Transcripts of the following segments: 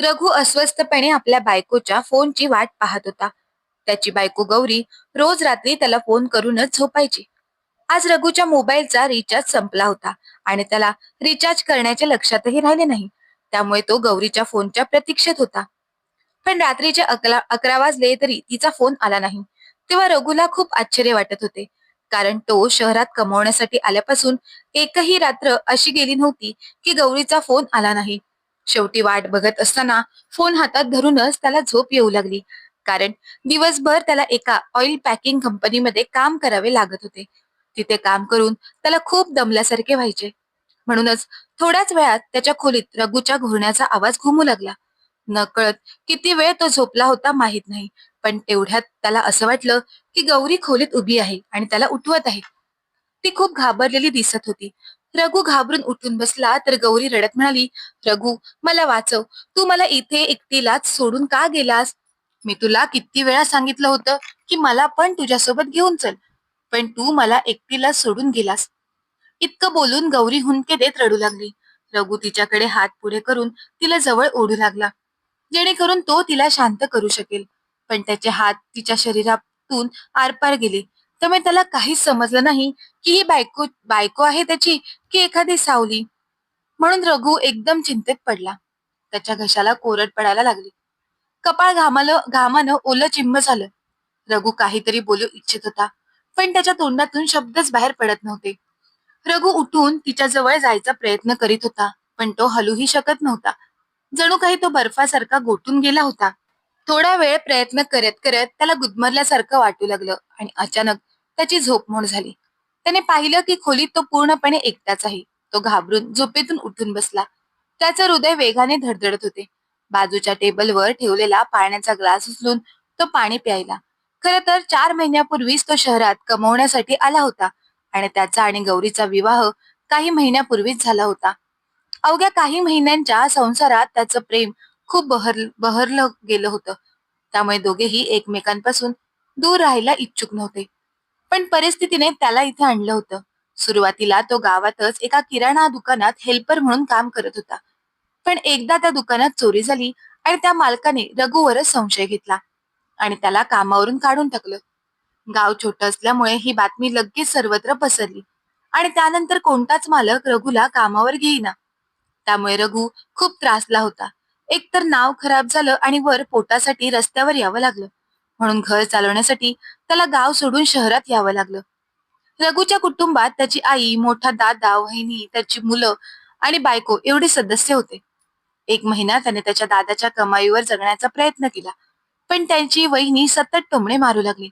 रघु अस्वस्थपणे आपल्या बायकोच्या फोनची वाट पाहत होता. त्याची बायको गौरी रोज रात्री त्याला फोन करूनच झोपायची. आज रघुच्या मोबाईलचा रिचार्ज संपला होता आणि त्याला रिचार्ज करण्याच्या लक्षातही राहिले नाही. त्यामुळे तो गौरीच्या फोनच्या प्रतीक्षेत होता. पण रात्रीचे अकरा अकरा वाजले तरी तिचा फोन आला नाही. तेव्हा रघुला खूप आश्चर्य वाटत होते. कारण तो शहरात कमवण्यासाठी आल्यापासून एकही रात्र अशी गेली नव्हती की गौरीचा फोन आला नाही. शेवटी वाट बघत असताना फोन हातात धरूनच त्याला झोप येऊ लागली. कारण दिवसभर त्याला एका ऑइल पॅकिंग कंपनीमध्ये काम करावे लागत होते. तिथे काम करून त्याला खूप दमल्यासारखे व्हायचे. म्हणूनच थोड्याच वेळात त्याच्या खोलीत रघुच्या घोरण्याचा आवाज घुमू लागला. नकळत किती वेळ तो झोपला होता माहीत नाही. पण तेवढ्यात त्याला असं वाटलं की गौरी खोलीत उभी आहे आणि त्याला उठवत आहे. ती खूप घाबरलेली दिसत होती. रघु घाबरून उठून बसला तर गौरी रडत म्हणाली रघु मला वाचव. तू मला इथे एकटीलाच सोडून का गेलास? मी तुला किती वेळा सांगितलं होतं की मला पण तुझ्यासोबत घेऊन चल पण तू मला एकटीला सोडून गेलास. इतकं बोलून गौरी हुंदके देत रडू लागली. रघु तिच्याकडे हात पुढे करून तिला जवळ ओढू लागला. जेणेकरून तो तिला शांत करू शकेल. पण त्याचे हात तिच्या शरीरातून आरपार गेले. त्यामुळे त्याला काहीच समजलं नाही की ही बायको बायको आहे त्याची की एखादी सावली. म्हणून रघु एकदम चिंतेत पडला. त्याच्या घशाला कोरड पडायला लागली. कपाळ घामालं घामानं ओलं चिंब झालं. रघु काहीतरी बोलू इच्छित होता पण त्याच्या तोंडातून शब्दच बाहेर पडत नव्हते. रघु उठून तिच्या जवळ जायचा प्रयत्न करीत होता पण तो हलूही शकत नव्हता. जणू काही तो बर्फासारखा गोठून गेला होता. थोडा वेळ प्रयत्न करत करत त्याला गुदमरल्यासारखं वाटू लागलं आणि अचानक त्याची झोपमोड झाली. त्याने पाहिलं की खोलीत तो पूर्णपणे एकटाच आहे. तो घाबरून झोपेतून उठून बसला. त्याचं हृदय वेगाने धडधडत होते. बाजूच्या टेबलवर ठेवलेला पाण्याचा ग्लास उचलून तो पाणी प्यायला. खर तर चार महिन्यापूर्वीच तो शहरात कमवण्यासाठी आला होता आणि त्याचा आणि गौरीचा विवाह काही महिन्यापूर्वीच झाला होता. अवघ्या काही महिन्यांच्या संसारात त्याचं प्रेम खूप बहर बहरलं गेलं होतं. त्यामुळे दोघेही एकमेकांपासून दूर राहायला इच्छुक नव्हते. पण परिस्थितीने त्याला इथे आणलं होतं. सुरुवातीला तो गावातच एका किराणा दुकानात हेल्पर म्हणून काम करत होता. पण एकदा त्या दुकानात चोरी झाली आणि त्या मालकाने रघुवरच संशय घेतला आणि त्याला कामावरून काढून टाकलं. गाव छोटं असल्यामुळे ही बातमी लगेच सर्वत्र पसरली आणि त्यानंतर कोणताच मालक रघुला कामावर घेईना. त्यामुळे रघु खूप त्रासला होता. एकतर नाव खराब झालं आणि वर पोटासाठी रस्त्यावर यावं लागलं. म्हणून घर चालवण्यासाठी त्याला गाव सोडून शहरात यावं लागलं. रघुच्या कुटुंबात त्याची आई मोठा दादा वहिनी त्याची मुलं आणि बायको एवढे सदस्य होते. एक महिना त्याने त्याच्या दादाच्या कमाईवर जगण्याचा प्रयत्न केला पण त्यांची वहिनी सतत टोमणे मारू लागली.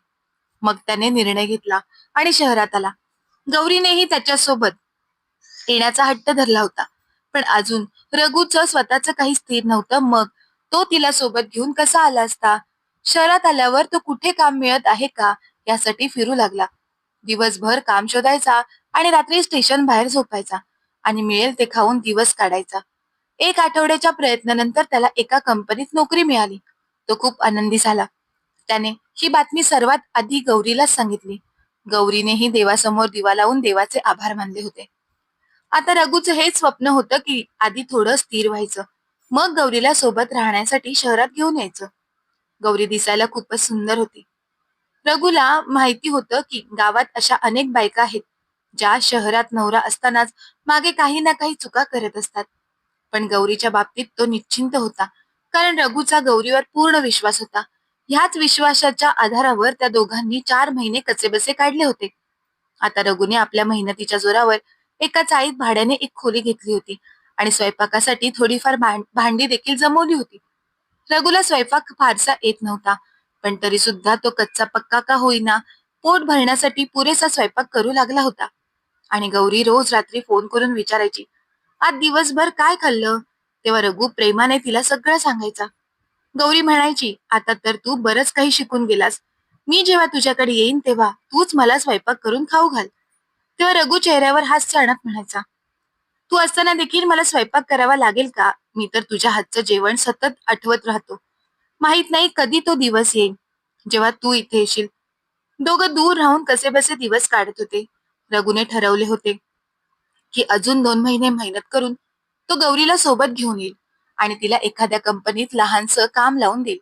मग त्याने निर्णय घेतला आणि शहरात आला. गौरीनेही त्याच्यासोबत येण्याचा हट्ट धरला होता पण अजून रघुचं स्वतःच काही स्थिर नव्हतं. मग तो तिला सोबत घेऊन कसा आला असता? शहरात आल्यावर तो कुठे काम मिळत आहे का यासाठी फिरू लागला. दिवसभर काम शोधायचा आणि रात्री स्टेशन बाहेर झोपायचा आणि मिळेल ते खाऊन दिवस काढायचा. एक आठवड्याच्या प्रयत्नानंतर त्याला एका कंपनीत नोकरी मिळाली. तो खूप आनंदी झाला. त्याने ही बातमी सर्वात आधी गौरीला सांगितली. गौरीनेही देवासमोर दिवा लावून देवाचे आभार मानले होते. आता रघुचं हेच स्वप्न होतं की आधी थोडं स्थिर व्हायचं. मग गौरीला सोबत राहण्यासाठी शहरात घेऊन यायचं. गौरी दिसायला खूपच सुंदर होती. रघुला माहिती होतं की गावात अशा अनेक बायका आहेत ज्या शहरात नवरा असतानाच मागे काही ना काही चुका करत असतात. पण गौरीच्या बाबतीत तो निश्चिंत होता कारण रघुचा गौरीवर पूर्ण विश्वास होता. ह्याच विश्वासाच्या आधारावर त्या दोघांनी चार महिने कचेबसे काढले होते. आता रघुने आपल्या मेहनतीच्या जोरावर एका चाळीत भाड्याने एक खोली घेतली होती आणि स्वयंपाकासाठी थोडीफार भांडी देखील जमवली होती. रघुला स्वयंपाक फारसा येत नव्हता. पण तरी सुद्धा तो कच्चा पक्का का होईना पोट भरण्यासाठी पुरेसा स्वयंपाक करू लागला होता. आणि गौरी रोज रात्री फोन करून विचारायची आज दिवसभर काय खाल्लं? तेव्हा रघु प्रेमाने तिला सगळं सांगायचा. गौरी म्हणायची आता तर तू बरंच काही शिकून गेलास. मी जेव्हा तुझ्याकडे येईन तेव्हा तूच मला स्वयंपाक करून खाऊ घाल. तेव्हा रघु चेहऱ्यावर हास्य आणत म्हणायचा तू असताना देखील मला स्वयंपाक करावा लागेल का? मी तर तुझ्या हातचं जेवण सतत आठवत राहतो. माहीत नाही कधी तो दिवस येईल. जेव्हा तू इथे येशील. दोघं दूर राहून कसे बसे दिवस काढत होते. रघुने ठरवले होते की अजून दोन महिने मेहनत करून तो गौरीला सोबत घेऊन येईल आणि तिला एखाद्या कंपनीत लहानस काम लावून देईल.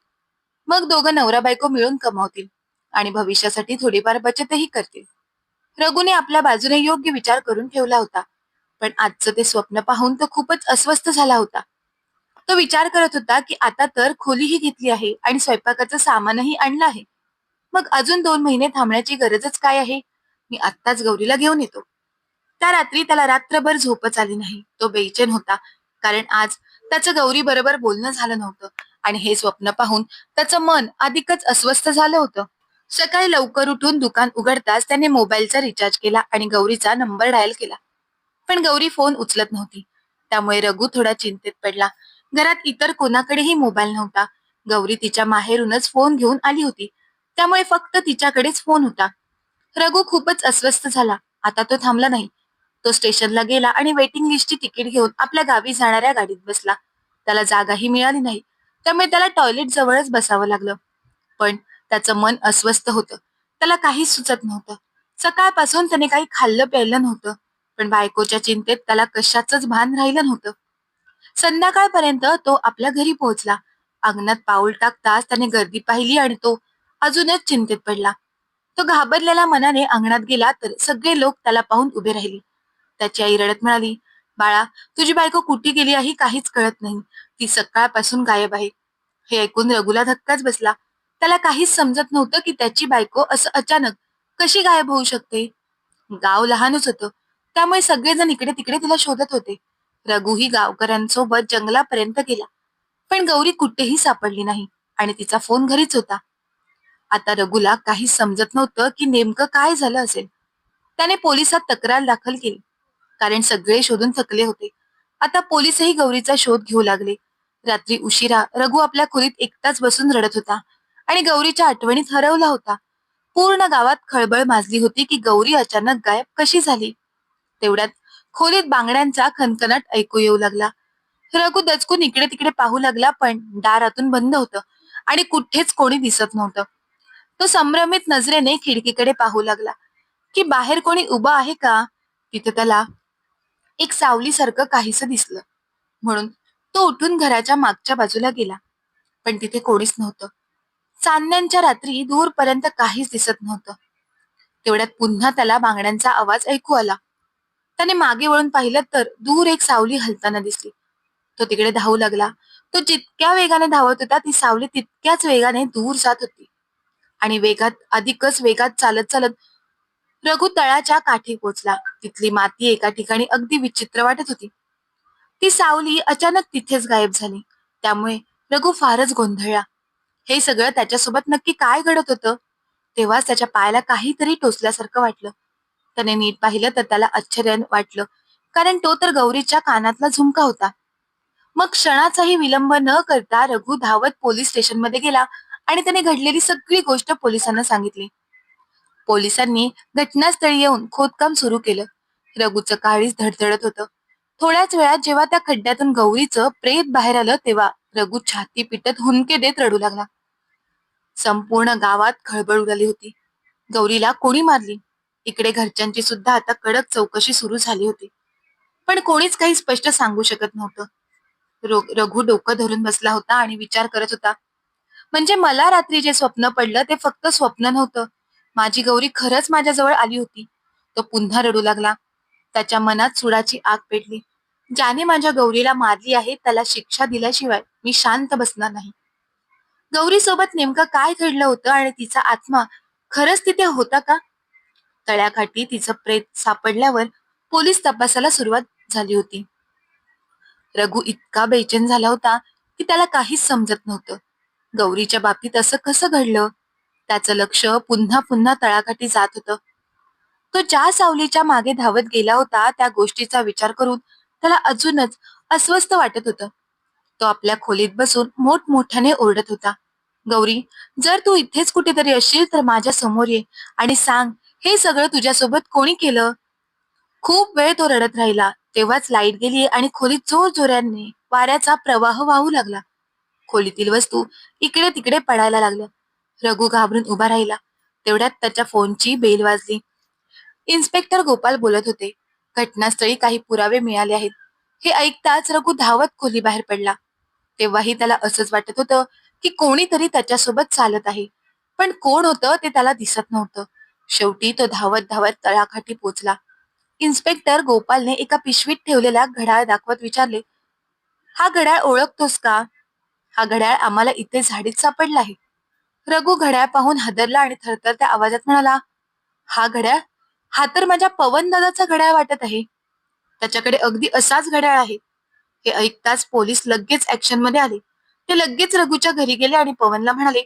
मग दोघं नवरा बायको मिळून कमावतील आणि भविष्यासाठी थोडीफार बचतही करतील. रघुने आपल्या बाजूने योग्य विचार करून ठेवला होता. पण आजचं ते स्वप्न पाहून तो खूपच अस्वस्थ झाला होता. तो विचार करत होता की आता तर खोलीही घेतली आहे आणि स्वयंपाकाचं सामानही आणलं आहे. मग अजून दोन महिने थांबण्याची गरजच काय आहे? मी आत्ताच गौरीला घेऊन येतो. त्या रात्री त्याला रात्रभर झोपच आली नाही. तो बेचैन होता. कारण आज त्याचं गौरी बरोबर बोलणं झालं नव्हतं. आणि हे स्वप्न पाहून त्याचं मन अधिकच अस्वस्थ झालं होतं. सकाळी लवकर उठून दुकान उघडताच त्याने मोबाईलचा रिचार्ज केला आणि गौरीचा नंबर डायल केला. पण गौरी फोन उचलत नव्हती. त्यामुळे रघु थोडा चिंतेत पडला. घरात इतर कोणाकडेही मोबाईल नव्हता. गौरी तिच्या माहेरूनच फोन घेऊन आली होती. त्यामुळे फक्त तिच्याकडेच फोन होता. रघु खूपच अस्वस्थ झाला. आता तो थांबला नाही. तो स्टेशनला गेला आणि वेटिंग लिस्टची तिकीट घेऊन आपल्या गावी जाणाऱ्या गाडीत बसला. त्याला जागाही मिळाली नाही. त्यामुळे त्याला टॉयलेट जवळच बसावं लागलं. पण त्याचं मन अस्वस्थ होतं. त्याला काहीच सुचत नव्हतं. सकाळपासून त्याने काही खाल्लं प्यायलं नव्हतं. पण बायकोच्या चिंतेत त्याला कशाचंच भान राहिलं नव्हतं. संध्याकाळपर्यंत तो आपल्या घरी पोहोचला. अंगणात पाऊल टाकताच त्याने गर्दी पाहिली आणि तो अजूनच चिंतेत पडला. तो घाबरलेल्या मनाने अंगणात गेला तर सगळे लोक त्याला पाहून उभे राहिले. त्याची आई रडत म्हणाली बाळा तुझी बायको कुठे गेली आहे काहीच कळत नाही. ती सकाळपासून गायब आहे. हे ऐकून रघुला धक्काच बसला. त्याला काहीच समजत नव्हतं की त्याची बायको असं अचानक कशी गायब होऊ शकते. गाव लहानच होतं. त्यामुळे सगळेजण इकडे तिकडे तिला शोधत होते. रघुही गावकऱ्यांसोबत जंगलापर्यंत गेला. पण गौरी कुठेही सापडली नाही आणि तिचा फोन घरीच होता. आता रघुला काही समजत नव्हतं की नेमकं काय झालं असेल. त्याने पोलिसात तक्रार दाखल केली. कारण सगळे शोधून थकले होते. आता पोलीसही गौरीचा शोध घेऊ लागले. रात्री उशिरा रघु आपल्या खोलीत एकटाच बसून रडत होता आणि गौरीच्या आठवणीत हरवला होता. पूर्ण गावात खळबळ माजली होती की गौरी अचानक गायब कशी झाली? तेवढ्यात खोलीत बांगड्यांचा खनखनाट ऐकू येऊ लागला. रघु दचकून इकडे तिकडे पाहू लागला पण दारातून बंद होतं आणि कुठेच कोणी दिसत नव्हतं. तो संभ्रमित नजरेने खिडकीकडे पाहू लागला. की बाहेर कोणी उभा आहे का? तिथे त्याला एक सावलीसारखं काहीस दिसलं. म्हणून तो उठून घराच्या मागच्या बाजूला गेला. पण तिथे कोणीच नव्हतं. चांदण्यांच्या रात्री दूरपर्यंत काहीच दिसत नव्हतं. तेवढ्यात पुन्हा त्याला बांगड्यांचा आवाज ऐकू आला. त्याने मागे वळून पाहिलं तर दूर एक सावली हलताना दिसली. तो तिकडे धावू लागला. तो जितक्या वेगाने धावत होता ती सावली तितक्याच वेगाने दूर जात होती. आणि वेगात अधिकच वेगात चालत चालत रघु तळाच्या काठी पोचला. तिथली माती एका ठिकाणी अगदी विचित्र वाटत होती. ती सावली अचानक तिथेच गायब झाली. त्यामुळे रघु फारच गोंधळला. हे सगळं त्याच्यासोबत नक्की काय घडत होतं? तेव्हाच त्याच्या पायाला काहीतरी टोचल्यासारखं वाटलं. त्याने नीट पाहिलं तर त्याला आश्चर्य वाटलं. कारण तो तर गौरीच्या कानातला झुमका होता. मग क्षणाचाही विलंब न करता रघु धावत पोलीस स्टेशनमध्ये गेला आणि त्याने घडलेली सगळी गोष्ट पोलिसांना सांगितली. पोलिसांनी घटनास्थळी येऊन खोदकाम सुरू केलं. रघुचं काळीच धडधडत होतं. थोड्याच वेळात जेव्हा त्या खड्ड्यातून गौरीचं प्रेत बाहेर आलं तेव्हा रघु छाती पिटत हुंके देत रडू लागला. संपूर्ण गावात खळबळ उडाली होती. गौरीला कोणी मारली? इकडे घरच्यांची सुद्धा आता कडक चौकशी सुरू झाली होती. पण कोणीच काही स्पष्ट सांगू शकत नव्हतं. रघु डोकं धरून बसला होता आणि विचार करत होता म्हणजे मला रात्री जे स्वप्न पडलं ते फक्त स्वप्न नव्हतं. माझी गौरी खरंच माझ्याजवळ आली होती. तो पुन्हा रडू लागला. त्याच्या मनात सुडाची आग पेटली. ज्याने माझ्या गौरीला मारली आहे त्याला शिक्षा दिल्याशिवाय मी शांत बसणार नाही. गौरी सोबत नेमकं काय घडलं होतं आणि तिचा आत्मा खरंच तिथे होता का? तळ्याकाठी तिचं प्रेत सापडल्यावर पोलीस तपासाला सुरुवात झाली होती. रघु इतका बेचैन झाला होता की त्याला काहीच समजत नव्हतं. गौरीच्या बाबतीत असं कसं घडलं? त्याचं लक्ष पुन्हा पुन्हा तळाकाठी जात होतं. तो ज्या सावलीच्या मागे धावत गेला होता त्या गोष्टीचा विचार करून त्याला अजूनच अस्वस्थ वाटत होतं. तो आपल्या खोलीत बसून मोठमोठ्याने ओरडत होता. गौरी जर तू इथेच कुठेतरी असशील तर माझ्यासमोर ये आणि सांग हे सगळं तुझ्यासोबत कोणी केलं? खूप वेळ तो रडत राहिला. तेव्हाच लाइट गेली आणि खोलीत जोर जोराने वाऱ्याचा प्रवाह वाहू लागला. खोलीतील वस्तू इकडे तिकडे पडायला लागल्या. रघु घाबरून उभा राहिला. तेवढ्यात त्याच्या फोनची बेल वाजली. इन्स्पेक्टर गोपाल बोलत होते घटनास्थळी काही पुरावे मिळाले आहेत. हे ऐकताच रघु धावत खोली बाहेर पडला. तेव्हाही त्याला असंच वाटत होतं की कोणीतरी त्याच्यासोबत चालत आहे. पण कोण होतं ते त्याला दिसत नव्हतं. शेवटी तो धावत धावत तळाखाटी पोचला. इन्स्पेक्टर गोपालने एका पिशवीत ठेवलेला घड्याळ दाखवत विचारले हा घड्याळ ओळखतोस का? हा घड्याळ आम्हाला इथे झाडीत सापडला आहे. रघु घड्याळ पाहून हादरला आणि थरथरत्या आवाजात म्हणाला हा घड्याळ? हा तर माझ्या पवन दादाचा घड्याळ वाटत आहे. त्याच्याकडे अगदी असाच घड्याळ आहे. हे ऐकताच पोलीस लगेच ऍक्शनमध्ये आले. ते लगेच रघुच्या घरी गेले आणि पवनला म्हणाले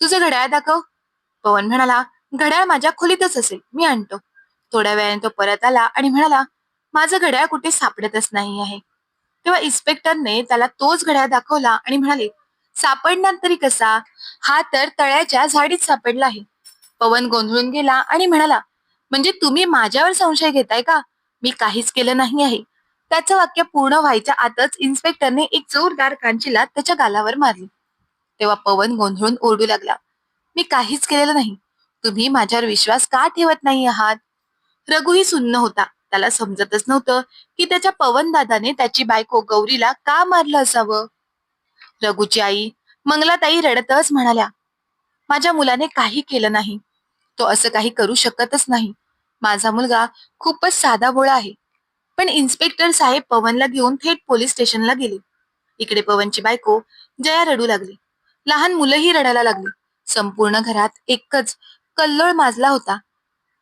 तुझं घड्याळ दाखव. पवन म्हणाला घड्याळ माझ्या खोलीतच असेल मी आणतो. थोड्या वेळाने तो परत आला आणि म्हणाला माझं घड्याळ कुठे सापडतच नाही आहे. तेव्हा इन्स्पेक्टरने त्याला तोच घड्याळ दाखवला आणि म्हणाले सापडणार तरी कसा? हा तर तळ्याच्या झाडीत सापडला आहे. पवन गोंधळून गेला आणि म्हणाला म्हणजे तुम्ही माझ्यावर संशय घेताय का? मी काहीच केलं नाही आहे. त्याचं वाक्य पूर्ण व्हायच्या आतच इन्स्पेक्टरने एक जोरदार कांचीला त्याच्या गालावर मारली. तेव्हा पवन गोंधळून ओरडू लागला मी काहीच केलेलं नाही. तुम्ही माझ्यावर विश्वास का ठेवत नाही आहात? रघुही सुन्न होता. त्याला समजतच नव्हतं की त्याच्या पवन दादाने त्याची बायको गौरीला का मारलं असावं? रघुची आई मंगलाताई रडतच म्हणाल्या माझ्या मुलाने काही केलं नाही. तो असं काही करू शकतच नाही. माझा मुलगा खूपच साधा बोळा आहे. पण इन्स्पेक्टर साहेब पवनला घेऊन थेट पोलीस स्टेशनला गेले. इकडे पवनची बायको जया रडू लागली. लहान मुलंही रडायला लागली. संपूर्ण घरात एकच कल्लोळ माजला होता.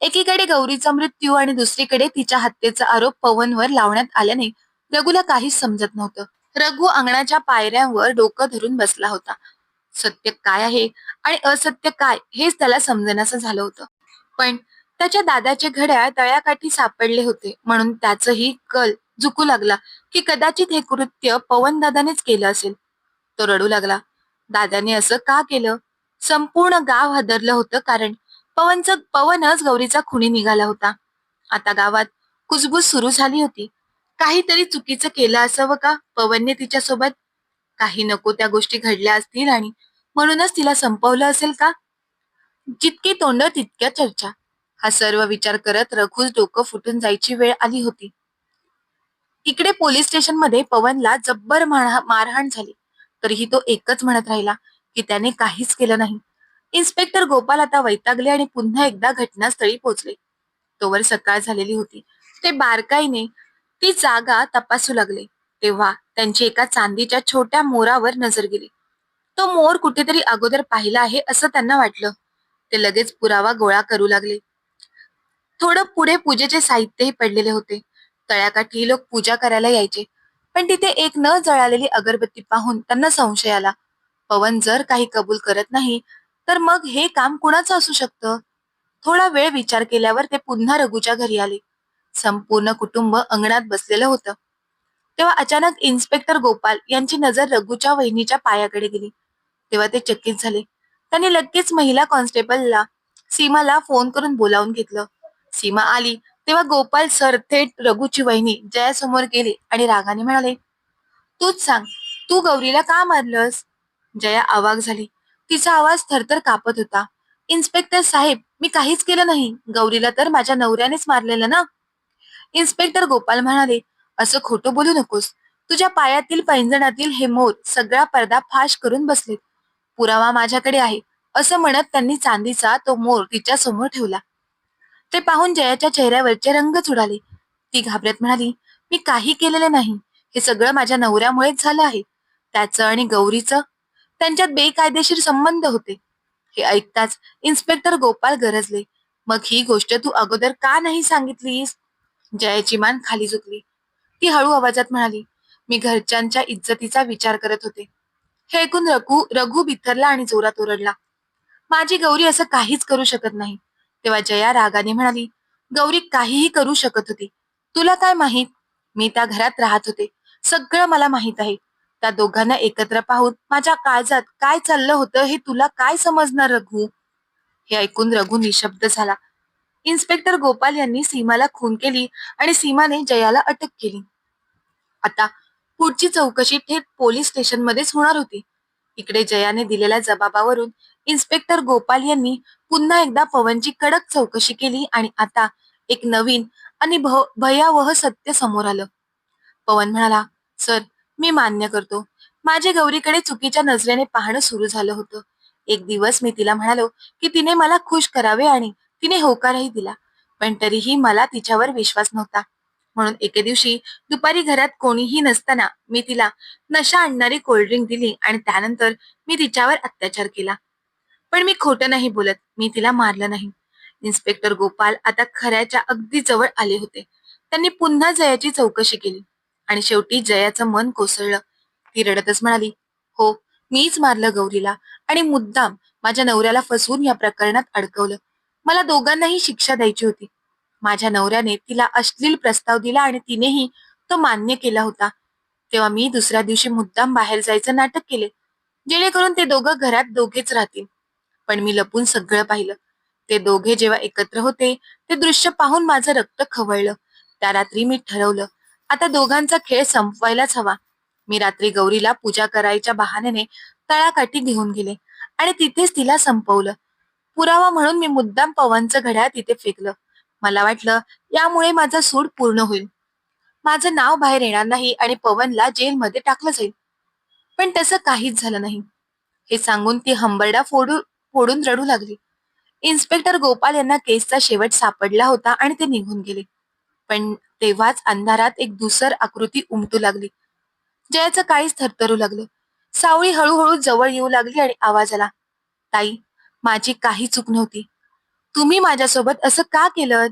एकीकडे गौरीचा मृत्यू आणि दुसरीकडे तिच्या हत्येचा आरोप पवनवर लावण्यात आल्याने रघुला काहीच समजत नव्हतं. रघु अंगणाच्या पायऱ्यांवर डोकं धरून बसला होता. सत्य काय आहे आणि असत्य काय हेच त्याला समजण्याचं झालं होतं. पण त्याच्या दादाचे घड्याळ तळ्याकाठी सापडले होते म्हणून त्याचही कल झुकू लागला की कदाचित हे कृत्य पवन दादानेच केलं असेल. तो रडू लागला. दादाने असं का केलं? संपूर्ण गाव हादरलं होतं कारण पवनच पवनच गौरीचा खुणी निघाला होता. आता गावात कुजबूज सुरू झाली होती. काहीतरी चुकीचं केलं असावं का पवनने तिच्यासोबत? काही नको त्या गोष्टी घडल्या असतील आणि म्हणूनच तिला संपवलं असेल का? जितकी तोंड तितक्या चर्चा. हा सर्व विचार करत रघुच डोकं फुटून जायची वेळ आली होती. इकडे पोलीस स्टेशनमध्ये पवनला जब्बर मारहाण झाली. तरीही तो एकच म्हणत राहिला की त्याने काहीच केलं नाही. इन्स्पेक्टर गोपाल आता वैतागले आणि पुन्हा एकदा घटनास्थळी पोहोचले. तोवर सकाळ झालेली होती. ते बारकाईने ती जागा तपासू लागले. तेव्हा त्यांची एका चांदीच्या छोट्या मोरावर नजर गेली. तो मोर कुठेतरी अगोदर पाहिला आहे असं त्यांना वाटलं. ते लगेच पुरावा गोळा करू लागले. थोडं पुढे पूजेचे साहित्यही पडलेले होते. तळ्याकाठी लोक पूजा करायला यायचे. पण तिथे एक न जळालेली अगरबत्ती पाहून त्यांना संशय आला. पवन जर काही कबूल करत नाही तर मग हे काम कुणाचं असू शकतं? थोडा वेळ विचार केल्यावर ते पुन्हा रघुच्या घरी आले. संपूर्ण कुटुंब अंगणात बसलेलं होतं. तेव्हा अचानक इन्स्पेक्टर गोपाल यांची नजर रघुच्या वहिनीच्या पायाकडे गेली. तेव्हा ते चकित झाले. त्यांनी लगेच महिला कॉन्स्टेबलला सीमाला फोन करून बोलावून घेतलं. सीमा आली. तेव्हा गोपाल सर थेट रघुची वहिनी जयासमोर गेले आणि रागाने म्हणाले तूच सांग तू गौरीला का मारलंस? जया आवाक झाली. तिचा आवाज थरथर कापत होता. इन्स्पेक्टर साहेब मी काहीच केलं नाही. गौरीला तर माझ्या नवऱ्यानेच मारलेलं ना? इन्स्पेक्टर गोपाल म्हणाले असं खोटं बोलू नकोस. तुझ्या पायातील पैंजणातील हे मोर सगळा पडदा फाश करून बसलेत. पुरावा माझ्याकडे आहे. असं म्हणत त्यांनी चांदीचा तो मोर तिच्या समोर ठेवला. ते पाहून जयाच्या चेहऱ्यावरचे रंगच उडाले ती घाबरत म्हणाली मी काही केलेले नाही. हे सगळं माझ्या नवऱ्यामुळेच झालं आहे. त्याचं आणि गौरीचं त्यांच्यात बेकायदेशीर संबंध होते. हे ऐकताच इन्स्पेक्टर गोपाल गरजले. मग ही गोष्ट तू अगोदर का नाही सांगितलीस? जयाची मान खाली झुकली. ती हळू आवाजात म्हणाली मी घरच्यांच्या इज्जतीचा विचार करत होते. हे ऐकून रघु रघु बिथरला आणि जोरात ओरडला. माझी गौरी असं काहीच करू शकत नाही. तेव्हा जया रागाने म्हणाली गौरी काहीही करू शकत होती. तुला काय माहीत? मी त्या घरात राहत होते. सगळं मला माहीत आहे. त्या दोघांना एकत्र पाहून माझ्या काळजात काय चाललं होतं हे तुला काय समजणार रघु? हे ऐकून रघु निशब्द झाला. इन्स्पेक्टर गोपाल यांनी सीमाला खून केली आणि सीमाने जयाला अटक केली. आता पुढची चौकशी थेट पोलीस स्टेशनमध्येच होणार होती. इकडे जयाने दिलेल्या जबाबावरून इन्स्पेक्टर गोपाल यांनी पुन्हा एकदा पवनची कडक चौकशी केली आणि आता एक नवीन आणि भ- भयावह सत्य समोर आलं. पवन म्हणाला सर मी मान्य करतो. माझ्या गौरीकडे चुकीच्या नजरेने पाहणं सुरू झालं होतं. एक दिवस मी तिला म्हणालो की तिने मला खुश करावे आणि तिने होकारही दिला. पण तरीही मला तिच्यावर विश्वास नव्हता. म्हणून एके दिवशी दुपारी घरात कोणीही नसताना मी तिला नशा आणणारी कोल्ड्रिंक दिली आणि त्यानंतर मी तिच्यावर अत्याचार केला. पण मी खोटं नाही बोलत. मी तिला मारलं नाही. इन्स्पेक्टर गोपाल आता खऱ्याच्या अगदी जवळ आले होते. त्यांनी पुन्हा जयाची चौकशी केली. आणि शेवटी जयाचं मन कोसळलं. ती रडतच म्हणाली हो मीच मारलं गौरीला आणि मुद्दाम माझ्या नवऱ्याला फसवून या प्रकरणात अडकवलं. मला दोघांनाही शिक्षा द्यायची होती. माझ्या नवऱ्याने तिला अश्लील प्रस्ताव दिला आणि तिनेही तो मान्य केला होता. तेव्हा मी दुसऱ्या दिवशी मुद्दाम बाहेर जायचं नाटक केले जेणेकरून ते दोघं घरात दोघेच राहतील. पण मी लपून सगळं पाहिलं. ते दोघे जेव्हा एकत्र होते ते दृश्य पाहून माझं रक्त खवळलं. त्या रात्री मी ठरवलं आता दोघांचा खेळ संपवायलाच हवा. मी रात्री गौरीला पूजा करायच्या बहाण्याने तळाकाठी घेऊन गेले आणि तिथेच तिला संपवलं. पुरावा म्हणून मी मुद्दाम पवनचं घड्याळ तिथे फेकलं. मला वाटलं यामुळे माझा सूड पूर्ण होईल. माझं नाव बाहेर येणार नाही आणि पवनला जेलमध्ये टाकलं जाईल. पण तसं काहीच झालं नाही. हे सांगून ती हंबरडा फोडू फोडून रडू लागली. इन्स्पेक्टर गोपाल यांना केसचा शेवट सापडला होता आणि ते निघून गेले. पण तेव्हाच अंधारात एक दुसर आकृती उमटू लागली. जयाचं काहीच थरथरू लागलं. सावळी हळूहळू जवळ येऊ लागली आणि आवाज आला ताई माझी काही चूक नव्हती. तुम्ही माझ्यासोबत असं का केलं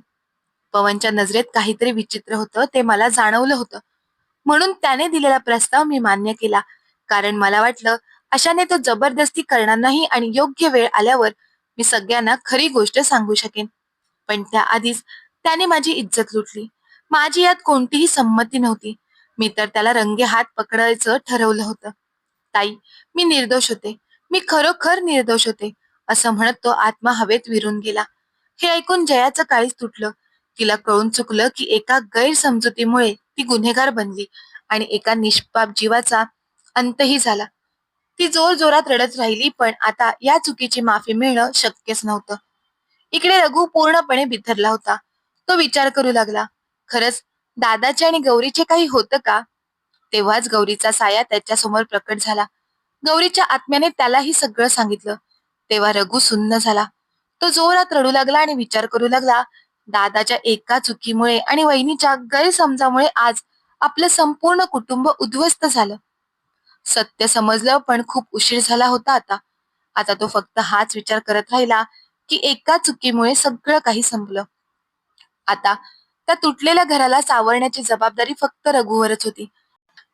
पवनच्या नजरेत काहीतरी विचित्र होतं ते मला जाणवलं होतं. म्हणून त्याने दिलेला प्रस्ताव मी मान्य केला कारण मला वाटलं अशाने तो जबरदस्ती करणार नाही आणि योग्य वेळ आल्यावर मी सगळ्यांना खरी गोष्ट सांगू शकेन. पण त्याआधीच त्याने माझी इज्जत लुटली. माझी यात कोणतीही संमती नव्हती. मी तर त्याला रंगे हात पकडायचं ठरवलं होतं. ताई मी निर्दोष होते. मी खरोखर निर्दोष होते असं म्हणत तो आत्मा हवेत विरून गेला. हे ऐकून जयाचं काळीच तुटलं. तिला कळून चुकलं की एका गैरसमजुतीमुळे ती गुन्हेगार बनली आणि एका निष्पाप जीवाचा अंतही झाला. ती जोर जोरात रडत राहिली पण आता या चुकीची माफी मिळणं शक्यच नव्हतं. इकडे रघु पूर्णपणे बिथरला होता. तो विचार करू लागला. खरंच दादाचे आणि गौरीचे काही होतं का? तेव्हाच गौरीचा साया त्याच्यासमोर प्रकट झाला. गौरीच्या आत्म्याने त्यालाही सगळं सांगितलं. तेव्हा रघु सुन्न झाला. तो जोरात रडू लागला आणि विचार करू लागला दादाच्या एका चुकीमुळे आणि वहिनीच्या गैरसमजामुळे आज आपलं संपूर्ण कुटुंब उद्ध्वस्त झालं. सत्य समजलं पण खूप उशीर झाला होता आता. आता तो फक्त हाच विचार करत राहिला की एका चुकीमुळे सगळं काही संपलं. आता त्या तुटलेल्या घराला सावरण्याची जबाबदारी फक्त रघुवरच होती.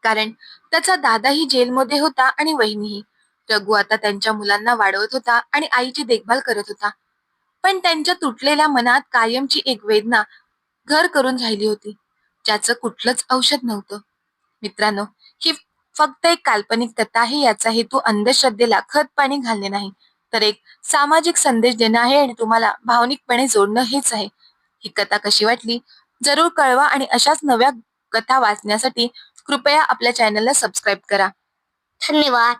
कारण त्याचा दादाही जेलमध्ये होता आणि वहिनीही. रघु आता त्यांच्या मुलांना वाढवत होता आणि आईची देखभाल करत होता. पण त्यांच्या तुटलेल्या मनात कायमची एक वेदना घर करून राहिली होती. ज्याचं कुठलंच औषध नव्हतं. मित्रांनो ही फक्त एक काल्पनिक कथा आहे याचा हेतू अंधश्रद्धेला खत पाणी घालणे नाही. तर एक सामाजिक संदेश देणं आहे आणि तुम्हाला भावनिकपणे जोडणं हेच आहे. ही कथा कशी वाटली? जरूर कळवा आणि अशाच नव्या कथा वाचण्यासाठी कृपया आपल्या चॅनलला सबस्क्राईब करा. धन्यवाद.